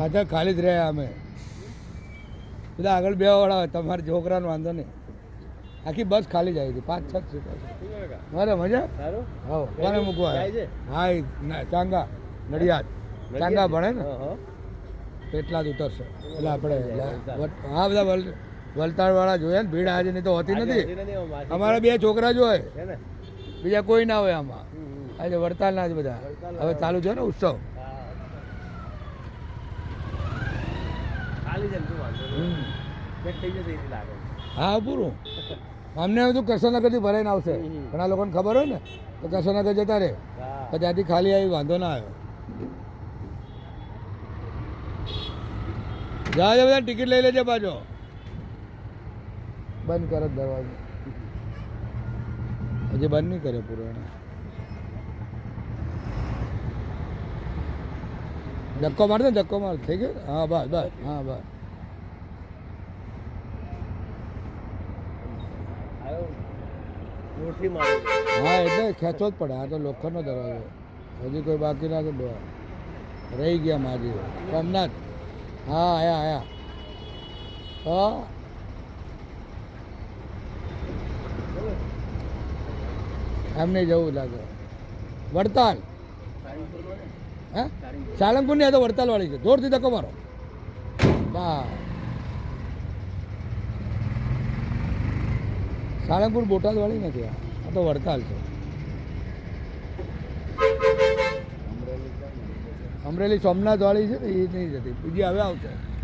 પાછળ ખાલી જ રહ્યા અમે. બધા આગળ બે વાળા તમારા છોકરાનો વાંધો નહીં. આખી બસ ખાલી જાય હતી. પાંચ છ મારે મજા? હા કોને મૂકવા. હા ચાંગા નડિયાદ. ચાંગા ભણે ને. એટલા જ ઉતરશે. એટલે આપણે હા બધા વલ વલતાડવાળા જોયા ને ભીડ આજે નહીં તો હોતી નથી. અમારા બે છોકરા જ હોય. બીજા કોઈ ના હોય આમાં. આજે વડતાલના જ બધા. હવે ચાલુ છે ને ઉત્સવ. છે ને, વાંધો થઈ જશે લાગે. હા પૂરું. અમને બધું કશોનગરથી ભરાઈને આવશે. ઘણા લોકોને ખબર હોય ને તો કશોનગર જતા રહે. તો ત્યાંથી ખાલી આવી વાંધો ના આવ્યો જા જા બધા ટિકિટ લઈ લેજે પાછો. બંધ કરો દરવાજો. હજી બંધ નહીં કર્યો પૂરો એણે. ધક્કો માર ને, ધક્કો માર. થઈ ગયો? હા બસ બસ હા બસ હા, એટલે ખેંચવો જ પડે. આ તો લોખંડનો દરવાજો. હજી કોઈ બાકી ના કે રહી ગયા માજી. સોમનાથ. હા, આયા આયા. હા. એમને જવું લાગે. વડતાલ. હે? સાળંગપુરની આ તો વડતાલ વાળી છે. જોરથી ધક્કો મારો. બા. સાળંગપુર બોટાદવાળી નથી આ. તો વડતાલ છે. અમરેલી સોમનાથ વાળી છે ને એ નહીં જતી. બીજી હવે આવશે.